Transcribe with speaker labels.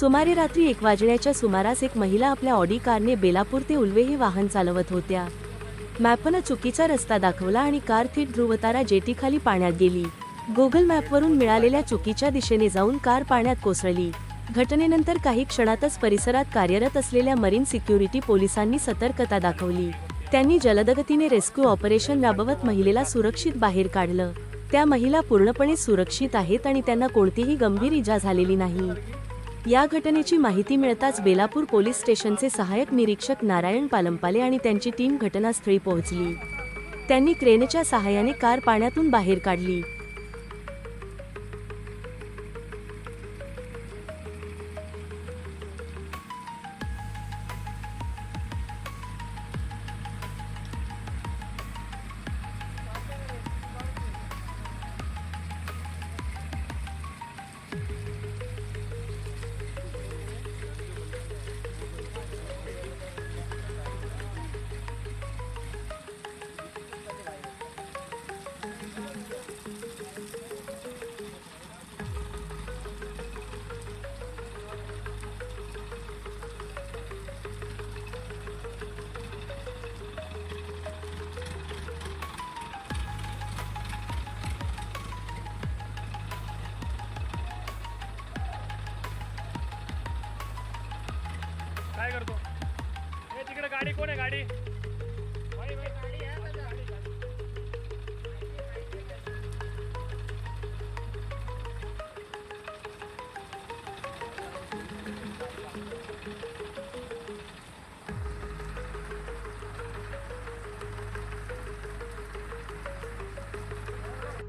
Speaker 1: सुमारे रात्री एक वाजण्याच्या सुमारास एक महिला आपल्या ऑडी कारने बेलापूर ते उल्वे हे वाहन चालवत होत्या. मॅपनं चुकीचा रस्ता दाखवला आणि कार थेट ध्रुवतारा जेटीखाली पाण्यात गेली. गुगल मॅपवरून मिळालेल्या चुकीच्या दिशेने जाऊन कार पाण्यात कोसळली. घटनेनंतर काही क्षणातच परिसरात कार्यरत असलेल्या मरीन सिक्युरिटी पोलिसांनी सतर्कता दाखवली. त्यांनी जलदगतीने रेस्क्यू ऑपरेशन राबवत महिलेला सुरक्षित बाहेर काढलं. त्या महिला पूर्णपणे सुरक्षित आहेत आणि त्यांना कोणतीही गंभीर इजा झालेली नाही. या घटनेची माहिती मिळताच बेलापूर पोलीस स्टेशनचे सहाय्यक निरीक्षक नारायण पालंपाले आणि त्यांची टीम घटनास्थळी पोहोचली. त्यांनी क्रेनच्या सहाय्याने कार पाण्यातून बाहेर काढली.
Speaker 2: काय करतो? हे तिकडे गाडी कोण आहे गाडी?